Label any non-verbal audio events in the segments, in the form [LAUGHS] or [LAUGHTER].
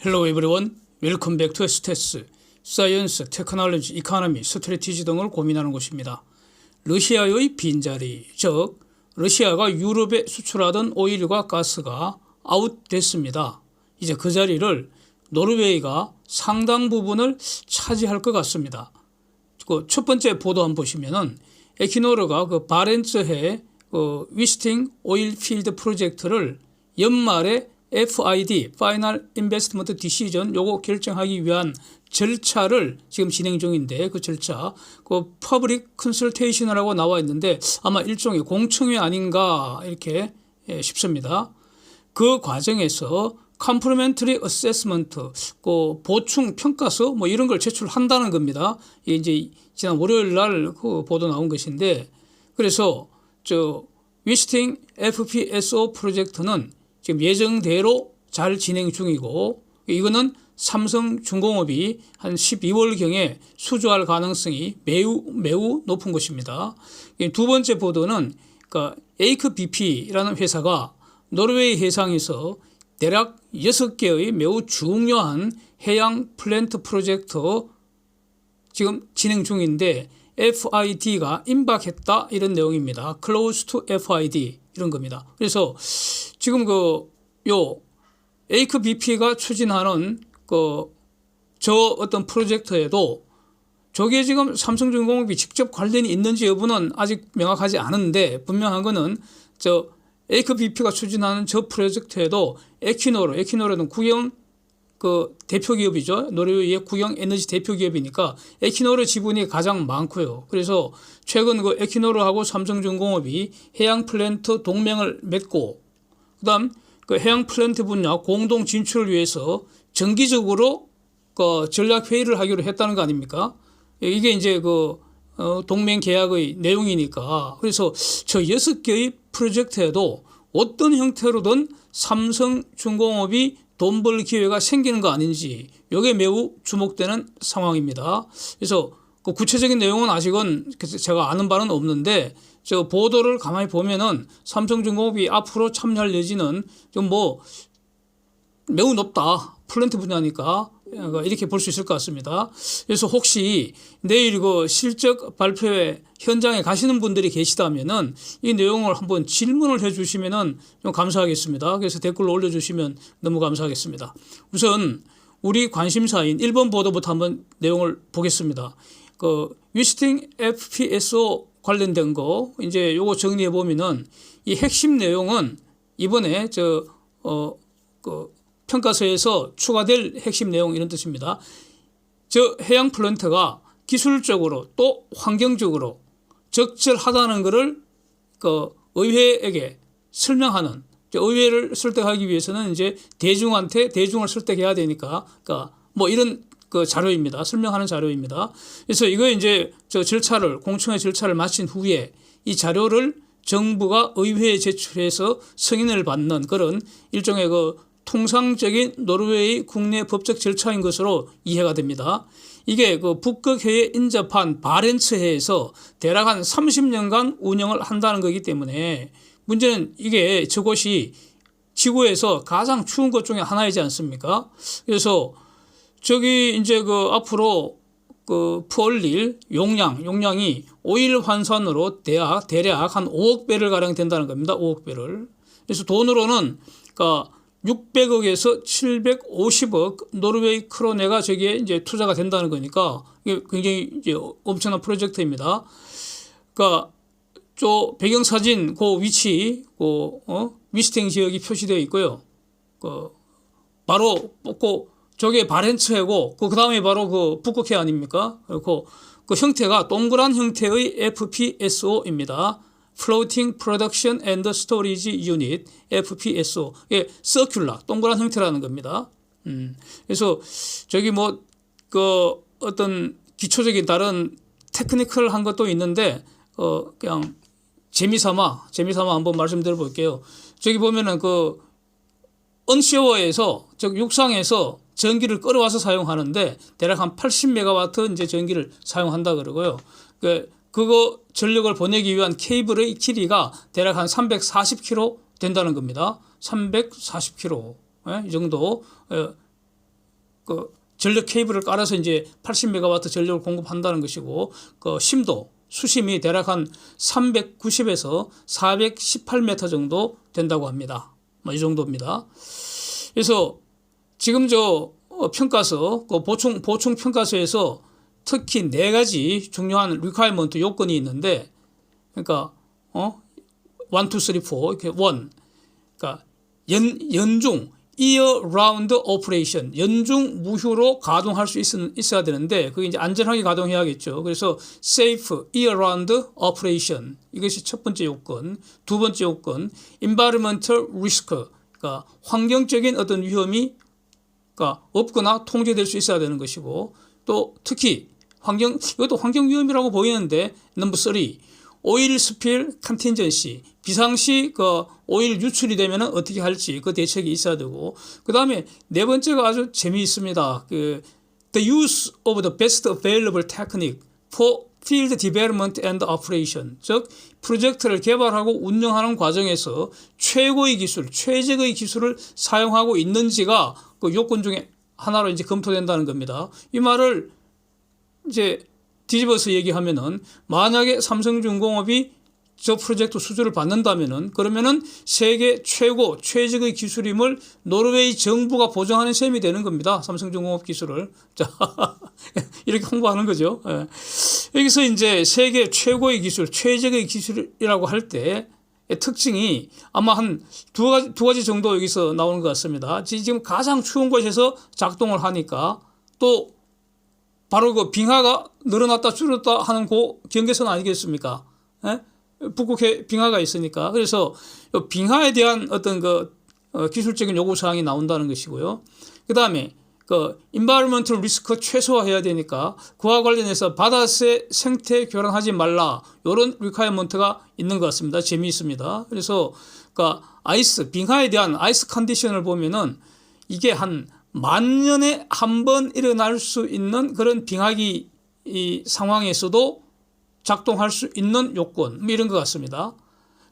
Hello everyone. Welcome back to STS. 사이언스, 테크놀로지, 이카노미, 스트레티지 등을 고민하는 곳입니다. 러시아의 빈자리, 즉 러시아가 유럽에 수출하던 오일과 가스가 아웃됐습니다. 이제 그 자리를 노르웨이가 상당 부분을 차지할 것 같습니다. 그 첫 번째 보도 한번 보시면은 에키노르가 그 바렌츠해 그 위스팅 오일 필드 프로젝트를 연말에 FID, Final Investment Decision 요거 결정하기 위한 절차를 지금 진행 중인데 그 절차 그 퍼블릭 컨설테이션이라고 나와 있는데 아마 일종의 공청회 아닌가 이렇게 예, 싶습니다. 그 과정에서 컴플리멘터리 어세스먼트, 그 보충 평가서 뭐 이런 걸 제출한다는 겁니다. 이제 지난 월요일 날 그 보도 나온 것인데 그래서 저 위스팅 FPSO 프로젝트는 지금 예정대로 잘 진행 중이고 이거는 삼성중공업이 한 12월경에 수주할 가능성이 매우 매우 높은 것입니다. 두 번째 보도는 그러니까 에이크 BP라는 회사가 노르웨이 해상에서 대략 6개의 매우 중요한 해양 플랜트 프로젝트 지금 진행 중인데 FID가 임박했다 이런 내용입니다. Close to FID 이런 겁니다. 그래서 지금 그 요 에이크 BP가 추진하는 그 저 어떤 프로젝트에도 저게 지금 삼성중공업이 직접 관련이 있는지 여부는 아직 명확하지 않은데 분명한 거는 저 에이크 BP가 추진하는 저 프로젝트에도 에키노르, 에키노르는 국영 그 대표 기업이죠. 노르웨이의 국영 에너지 대표 기업이니까 에키노르 지분이 가장 많고요. 그래서 최근 그 에키노르하고 삼성중공업이 해양 플랜트 동맹을 맺고 그다음 그 해양 플랜트 분야 공동 진출을 위해서 정기적으로 그 전략 회의를 하기로 했다는 거 아닙니까? 이게 이제 그 어, 동맹 계약의 내용이니까 그래서 저 여섯 개의 프로젝트에도 어떤 형태로든 삼성중공업이 돈 벌 기회가 생기는 거 아닌지 이게 매우 주목되는 상황입니다. 그래서 그 구체적인 내용은 아직은 제가 아는 바는 없는데 저 보도를 가만히 보면은 삼성중공업이 앞으로 참여할 여지는 좀 뭐 매우 높다. 플랜트 분야니까 이렇게 볼 수 있을 것 같습니다. 그래서 혹시 내일 그 실적 발표회 현장에 가시는 분들이 계시다면은 이 내용을 한번 질문을 해 주시면은 좀 감사하겠습니다. 그래서 댓글로 올려 주시면 너무 감사하겠습니다. 우선 우리 관심사인 1번 보도부터 한번 내용을 보겠습니다. 그 위스팅 FPSO 관련된 거 이제 요거 정리해 보면은 이 핵심 내용은 이번에 저어그 평가서에서 추가될 핵심 내용 이런 뜻입니다. 저 해양 플랜트가 기술적으로 또 환경적으로 적절하다는 것을 그 의회에게 설명하는 의회를 설득하기 위해서는 이제 대중한테 대중을 설득해야 되니까 그러니까 뭐 이런 그 자료입니다. 설명하는 자료입니다. 그래서 이거 이제 저 절차를 공청회 절차를 마친 후에 이 자료를 정부가 의회에 제출해서 승인을 받는 그런 일종의 그 통상적인 노르웨이 국내 법적 절차인 것으로 이해가 됩니다. 이게 그 북극해에 인접한 바렌츠해에서 대략 한 30년간 운영을 한다는 거기 때문에 문제는 이게 저곳이 지구에서 가장 추운 것 중에 하나이지 않습니까? 그래서 저기 이제 그 앞으로 그 푸얼릴 용량, 용량이 오일 환산으로 대략, 대략 한 5억 배를 가량 된다는 겁니다. 5억 배를. 그래서 돈으로는 그러니까 600억에서 750억 노르웨이 크로네가 저기에 이제 투자가 된다는 거니까 이게 굉장히 이제 엄청난 프로젝트입니다. 그러니까 저 배경 사진 그 위치 그 어? 위스팅 지역이 표시되어 있고요. 그 바로 뽑고 저게 바렌츠해고 그 다음에 바로 그 북극해 아닙니까? 그리고 그 형태가 동그란 형태의 FPSO입니다. Floating Production and Storage Unit FPSO 예, 서큘라 동그란 형태라는 겁니다. 음, 그래서 저기 뭐 그 어떤 기초적인 다른 테크니컬한 것도 있는데 어 그냥 재미삼아 재미삼아 한번 말씀드려 볼게요. 저기 보면은 그 언시어에서 즉 육상에서 전기를 끌어와서 사용하는데 대략 한 80메가와트 이제 전기를 사용한다 그러고요. 그 그거 전력을 보내기 위한 케이블의 길이가 대략 한 340km 된다는 겁니다. 340km 예? 이 정도 예, 그 전력 케이블을 깔아서 이제 80메가와트 전력을 공급한다는 것이고 그 심도 수심이 대략 한 390에서 418m 정도 된다고 합니다. 뭐 이 정도입니다. 그래서 지금 저 어, 평가서 그 보충 보충 평가서에서 특히 네 가지 중요한 리퀘어먼트 요건이 있는데 그러니까 어 1, 2, 3, 4 이렇게 원 그러니까 연 연중 year round operation 연중 무휴로 가동할 수 있, 있어야 되는데 그게 이제 안전하게 가동해야겠죠. 그래서 safe year round operation 이것이 첫 번째 요건. 두 번째 요건 environmental risk 그러니까 환경적인 어떤 위험이 그러니까 없거나 통제될 수 있어야 되는 것이고 또 특히 환경 이것도 환경 위험이라고 보이는데 넘버 3 오일 스필 컨틴전시 비상시 그 오일 유출이 되면 어떻게 할지 그 대책이 있어야 되고 그 다음에 네 번째가 아주 재미있습니다. 그 the use of the best available technique for field development and operation 즉 프로젝트를 개발하고 운영하는 과정에서 최고의 기술, 최적의 기술을 사용하고 있는지가 그 요건 중에 하나로 이제 검토된다는 겁니다. 이 말을 이제 뒤집어서 얘기하면은 만약에 삼성중공업이 저 프로젝트 수주를 받는다면은 그러면은 세계 최고 최적의 기술임을 노르웨이 정부가 보장하는 셈이 되는 겁니다. 삼성중공업 기술을 [LAUGHS] 자 이렇게 홍보하는 거죠. 예. 여기서 이제 세계 최고의 기술, 최적의 기술이라고 할 때 특징이 아마 한 두 가지 두 가지 정도 여기서 나오는 것 같습니다. 지금 가장 추운 곳에서 작동을 하니까 또 바로 그 빙하가 늘어났다 줄었다 하는 그 경계선 아니겠습니까? 예? 북극에 빙하가 있으니까 그래서 빙하에 대한 어떤 그 어, 기술적인 요구 사항이 나온다는 것이고요. 그 다음에 그 인바이러먼트 리스크 최소화해야 되니까 그와 관련해서 바다새 생태 교란하지 말라 이런 리콰이먼트가 있는 것 같습니다. 재미있습니다. 그래서 그 아이스 빙하에 대한 아이스 컨디션을 보면은 이게 한 만 년에 한 번 일어날 수 있는 그런 빙하기 이 상황에서도 작동할 수 있는 요건 뭐 이런 것 같습니다.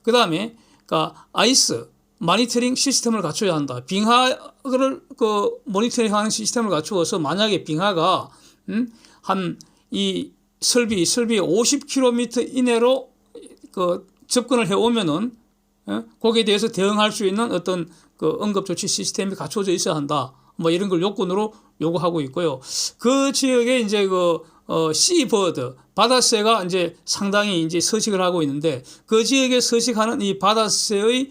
그 다음에 그러니까 아이스 모니터링 시스템을 갖춰야 한다. 빙하를 그 모니터링하는 시스템을 갖추어서 만약에 빙하가 음, 한이 설비 설비 50km 이내로 그 접근을 해 오면은 예? 거기에 대해서 대응할 수 있는 어떤 그 응급 조치 시스템이 갖춰져 있어야 한다. 뭐 이런 걸 요건으로 요구하고 있고요. 그 지역에 이제 그 어, 씨버드 바다새가 이제 상당히 이제 서식을 하고 있는데 그 지역에 서식하는 이 바다새의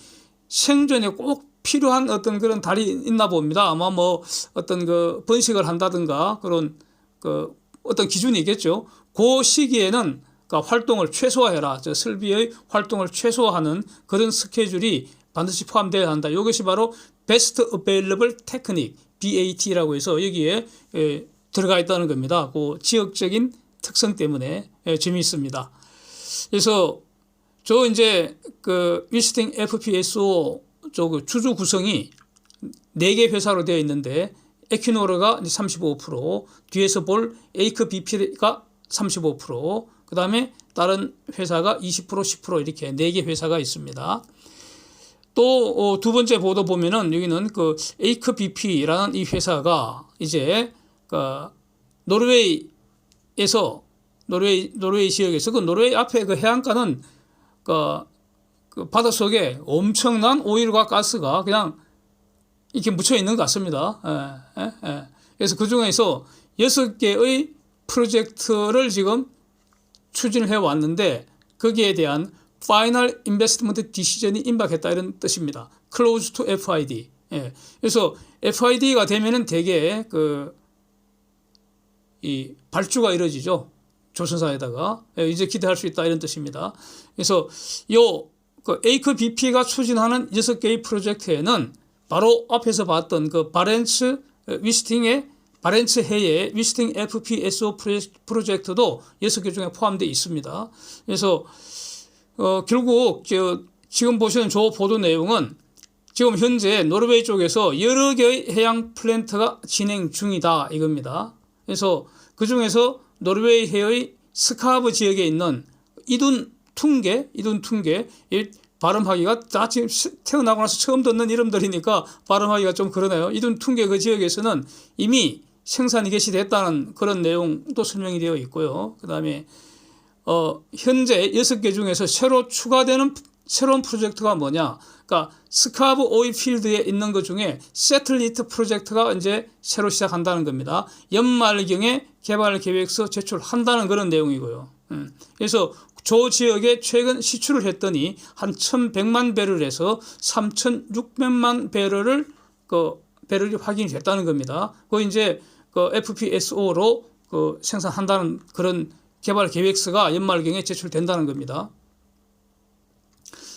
생존에 꼭 필요한 어떤 그런 달이 있나 봅니다. 아마 뭐 어떤 그 번식을 한다든가 그런 그 어떤 기준이 있겠죠. 그 시기에는 그 활동을 최소화해라. 저 설비의 활동을 최소화하는 그런 스케줄이 반드시 포함되어야 한다. 이것이 바로 Best Available Technique BAT라고 해서 여기에 에, 들어가 있다는 겁니다. 그 지역적인 특성 때문에 에, 재미있습니다. 그래서 저 이제 그 위스팅 FPSO 저 주주 구성이 네개 회사로 되어 있는데 에퀴노르가 35%, 뒤에서 볼 에이크 BP가 35%, 그 다음에 다른 회사가 20% 10% 이렇게 네개 회사가 있습니다. 또 두 번째 보도 보면은 여기는 그 에이크 BP라는 이 회사가 이제 그 노르웨이에서 노르웨이 노르웨이 지역에서 그 노르웨이 앞에 그 해안가는 그, 그 바닷속에 엄청난 오일과 가스가 그냥 이렇게 묻혀 있는 것 같습니다. 예, 예, 예. 그래서 그 중에서 여섯 개의 프로젝트를 지금 추진을 해 왔는데 거기에 대한 파이널 인베스트먼트 디시전이 임박했다 이런 뜻입니다. close to FID. 예. 그래서 FID가 되면은 대개 그 이 발주가 이루어지죠. 조선사에다가 예, 이제 기대할 수 있다 이런 뜻입니다. 그래서 요 그 에이크 BP가 추진하는 여섯 개의 프로젝트에는 바로 앞에서 봤던 그 바렌츠 위스팅의 바렌츠 해의 위스팅 FPSO 프로젝트도 여섯 개 중에 포함되어 있습니다. 그래서 어, 결국 저 지금 보시는 저 보도 내용은 지금 현재 노르웨이 쪽에서 여러 개의 해양 플랜트가 진행 중이다 이겁니다. 그래서 그 중에서 노르웨이 해의 스카브 지역에 있는 이둔 퉁게, 이둔 퉁게 발음하기가 다 지금 태어나고 나서 처음 듣는 이름들이니까 발음하기가 좀 그러네요. 이둔 퉁게 그 지역에서는 이미 생산이 개시됐다는 그런 내용도 설명이 되어 있고요. 그 다음에 어, 현재 여섯 개 중에서 새로 추가되는 새로운 프로젝트가 뭐냐? 그러니까 스카브 오일 필드에 있는 것 중에 세틀리트 프로젝트가 이제 새로 시작한다는 겁니다. 연말경에 개발 계획서 제출한다는 그런 내용이고요. 음. 그래서 조 지역에 최근 시추를 했더니 한 1,100만 배럴에서 3,600만 배럴을 그 배럴이 확인이 됐다는 겁니다. 그 이제 그 FPSO로 그 생산한다는 그런 개발 계획서가 연말경에 제출된다는 겁니다.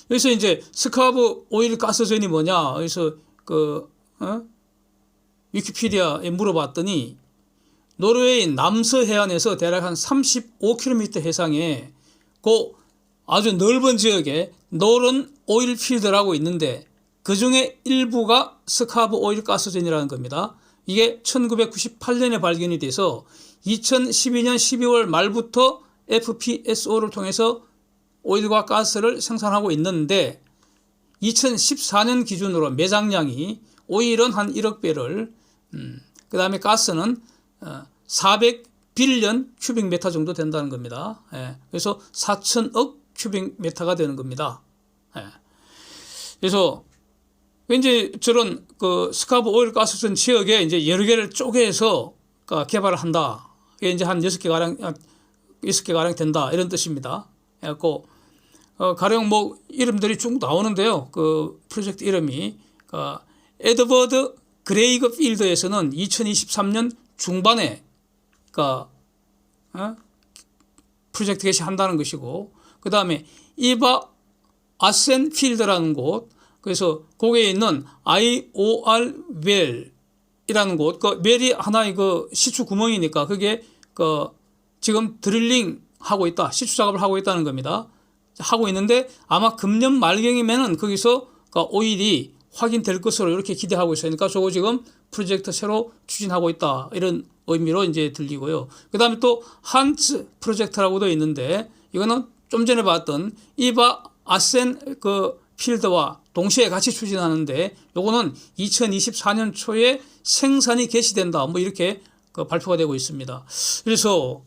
그래서 이제 스카브 오일 가스전이 뭐냐? 그래서 그 어? 위키피디아에 물어봤더니 노르웨이 남서 해안에서 대략 한 35km 해상에 그 아주 넓은 지역에 노른 오일 필드라고 있는데 그 중에 일부가 스카브 오일 가스전이라는 겁니다. 이게 1998년에 발견이 돼서 2012년 12월 말부터 FPSO를 통해서 오일과 가스를 생산하고 있는데 2014년 기준으로 매장량이 오일은 한 1억 배럴, 음, 그 다음에 가스는 어, 400빌리언 큐빅메타 정도 된다는 겁니다. 예, 그래서 4천억 큐빅메타가 되는 겁니다. 예. 그래서 이제 저런 그 스카브 오일 가스전 지역에 이제 여러 개를 쪼개서 그 개발을 한다. 이게 이제 한 여섯 개 가량 여섯 개 가량 된다 이런 뜻입니다. 그래갖고 어, 가령 뭐 이름들이 쭉 나오는데요. 그 프로젝트 이름이 그 에드버드 그레이그 필드에서는 2023년 중반에 그 어? 프로젝트 개시한다는 것이고 그 다음에 이바 아센 필드라는 곳 그래서 거기에 있는 IOR 웰이라는 곳, 그 웰이 하나의 그 시추 구멍이니까 그게 그 지금 드릴링 하고 있다, 시추 작업을 하고 있다는 겁니다. 하고 있는데 아마 금년 말경이면은 거기서 그 오일이 확인될 것으로 이렇게 기대하고 있으니까 저거 지금 프로젝트 새로 추진하고 있다 이런 의미로 이제 들리고요. 그 다음에 또 한츠 프로젝트라고도 있는데 이거는 좀 전에 봤던 이바 아센 그 필드와 동시에 같이 추진하는데 요거는 2024년 초에 생산이 개시된다 뭐 이렇게 그 발표가 되고 있습니다. 그래서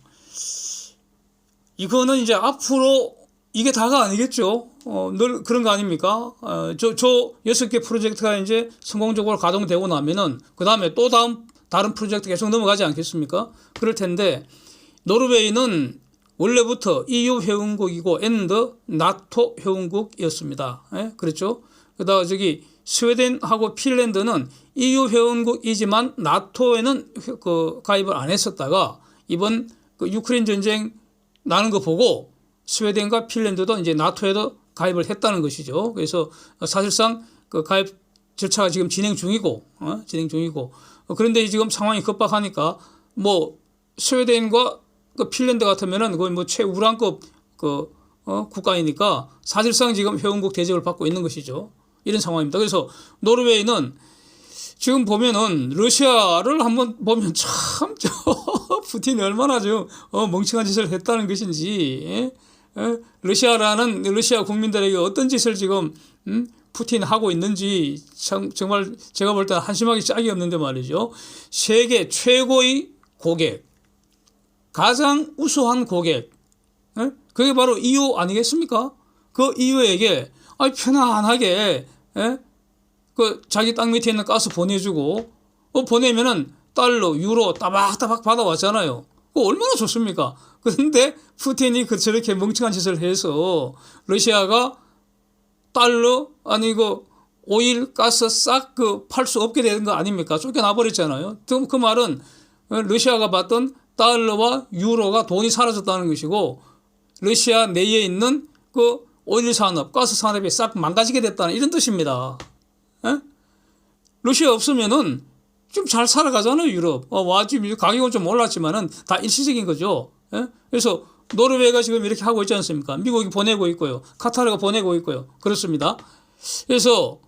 이거는 이제 앞으로 이게 다가 아니겠죠. 어, 늘 그런 거 아닙니까? 어, 저, 저 여섯 개 프로젝트가 이제 성공적으로 가동되고 나면은 그 다음에 또 다음 다른 프로젝트 계속 넘어가지 않겠습니까? 그럴 텐데 노르웨이는 원래부터 EU 회원국이고 엔드 나토 회원국이었습니다. 예? 그렇죠? 그다음 저기 스웨덴하고 핀란드는 EU 회원국이지만 나토에는 그 가입을 안 했었다가 이번 그 유크레인 전쟁 나는 거 보고 스웨덴과 핀란드도 이제 나토에도 가입을 했다는 것이죠. 그래서 사실상 그 가입 절차가 지금 진행 중이고 어? 진행 중이고 어, 그런데 지금 상황이 급박하니까 뭐 스웨덴과 그 핀란드 같으면은 거의 뭐 최우량급 그 어? 국가이니까 사실상 지금 회원국 대접을 받고 있는 것이죠. 이런 상황입니다. 그래서 노르웨이는 지금 보면은 러시아를 한번 보면 참 저 [LAUGHS] 푸틴이 얼마나 좀 어, 멍청한 짓을 했다는 것인지 예? 예? 러시아라는 러시아 국민들에게 어떤 짓을 지금 음? 푸틴 하고 있는지 참, 정말 제가 볼 때 한심하기 짝이 없는데 말이죠. 세계 최고의 고객, 가장 우수한 고객, 예? 그게 바로 EU 아니겠습니까? 그 EU에게 아 편안하게 예? 그 자기 땅 밑에 있는 가스 보내주고 어, 보내면은 달러, 유로 따박따박 받아왔잖아요. 그 얼마나 좋습니까? 그런데 푸틴이 그 저렇게 멍청한 짓을 해서 러시아가 달러 아니고 오일, 가스 싹 그 팔 수 없게 되는 거 아닙니까? 쫓겨나 버렸잖아요. 그 말은 러시아가 받던 달러와 유로가 돈이 사라졌다는 것이고 러시아 내에 있는 그 오일 산업, 가스 산업이 싹 망가지게 됐다는 이런 뜻입니다. 에? 러시아 없으면은 좀 잘 살아가잖아요, 유럽. 어, 와, 지금 가격은 좀 올랐지만은 다 일시적인 거죠. 에? 그래서 노르웨이가 지금 이렇게 하고 있지 않습니까? 미국이 보내고 있고요. 카타르가 보내고 있고요. 그렇습니다. 그래서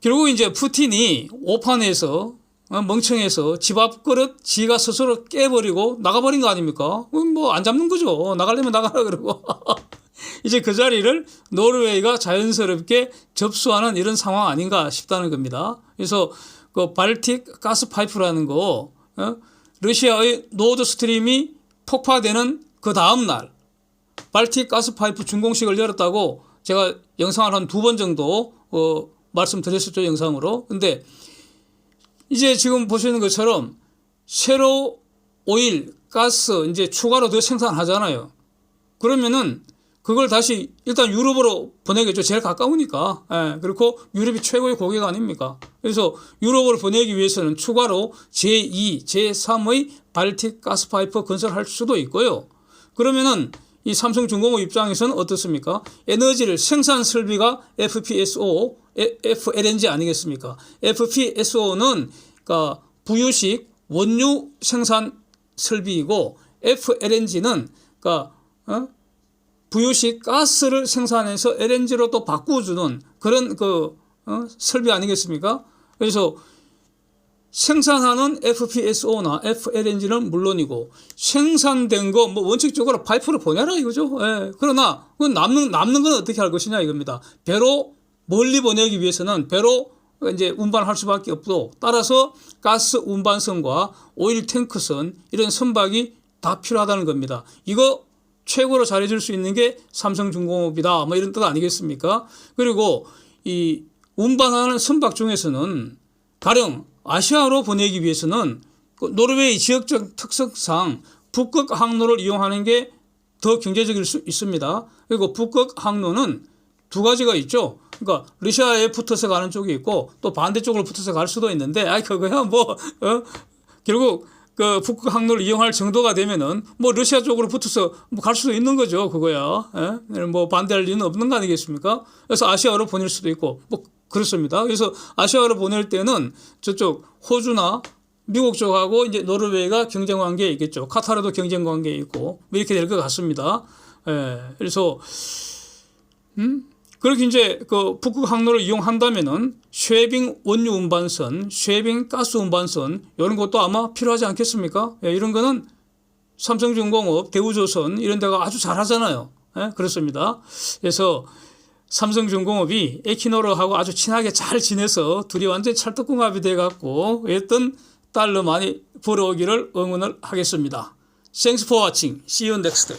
결국 이제 푸틴이 오판에서 어, 멍청해서 집 앞 그릇 지가 스스로 깨버리고 나가버린 거 아닙니까? 뭐 안 잡는 거죠. 나가려면 나가라 그러고. [LAUGHS] 이제 그 자리를 노르웨이가 자연스럽게 접수하는 이런 상황 아닌가 싶다는 겁니다. 그래서 그 발틱 가스 파이프라는 거 어? 러시아의 노드 스트림이 폭파되는 그 다음 날 발틱 가스 파이프 준공식을 열었다고 제가 영상을 한 두 번 정도 어, 말씀드렸었죠 영상으로. 근데 이제 지금 보시는 것처럼 새로 오일, 가스 이제 추가로 더 생산하잖아요. 그러면은 그걸 다시 일단 유럽으로 보내겠죠. 제일 가까우니까. 예, 그리고 유럽이 최고의 고객 아닙니까? 그래서 유럽으로 보내기 위해서는 추가로 제2, 제3의 발틱 가스파이프 건설할 수도 있고요. 그러면은 이 삼성중공업 입장에서는 어떻습니까? 에너지를 생산 설비가 FPSO, FLNG 아니겠습니까? FPSO는 그러니까 부유식 원유 생산 설비이고 FLNG는 그러니까 어? 부유식 가스를 생산해서 LNG로 또 바꿔주는 그런 그 어? 설비 아니겠습니까? 그래서 생산하는 FPSO나 FLNG는 물론이고 생산된 거 뭐 원칙적으로 파이프로 보내라 이거죠. 예. 그러나 그 남는 남는 건 어떻게 할 것이냐 이겁니다. 배로 멀리 보내기 위해서는 배로 이제 운반할 수밖에 없고 따라서 가스 운반선과 오일 탱크선 이런 선박이 다 필요하다는 겁니다. 이거 최고로 잘해줄 수 있는 게 삼성중공업이다. 뭐 이런 뜻 아니겠습니까? 그리고 이 운반하는 선박 중에서는 가령 아시아로 보내기 위해서는 그 노르웨이 지역적 특성상 북극 항로를 이용하는 게 더 경제적일 수 있습니다. 그리고 북극 항로는 두 가지가 있죠. 그러니까 러시아에 붙어서 가는 쪽이 있고 또 반대쪽으로 붙어서 갈 수도 있는데 아이 그거야 뭐 어? 결국 그 북극 항로를 이용할 정도가 되면은 뭐 러시아 쪽으로 붙어서 뭐 갈 수도 있는 거죠 그거야. 예? 뭐 반대할 리는 없는 거 아니겠습니까? 그래서 아시아로 보낼 수도 있고 뭐 그렇습니다. 그래서 아시아로 보낼 때는 저쪽 호주나 미국 쪽하고 이제 노르웨이가 경쟁 관계에 있겠죠. 카타르도 경쟁 관계에 있고 뭐 이렇게 될 것 같습니다. 예. 그래서 음 그렇게 이제 그 북극 항로를 이용한다면은 쉐빙 원유 운반선, 쉐빙 가스 운반선 이런 것도 아마 필요하지 않겠습니까? 예, 이런 거는 삼성중공업, 대우조선 이런 데가 아주 잘하잖아요. 예, 그렇습니다. 그래서 삼성중공업이 에키노르하고 아주 친하게 잘 지내서 둘이 완전 찰떡궁합이 돼갖고 어떤 달러 많이 벌어오기를 응원을 하겠습니다. Thanks for watching. See you next.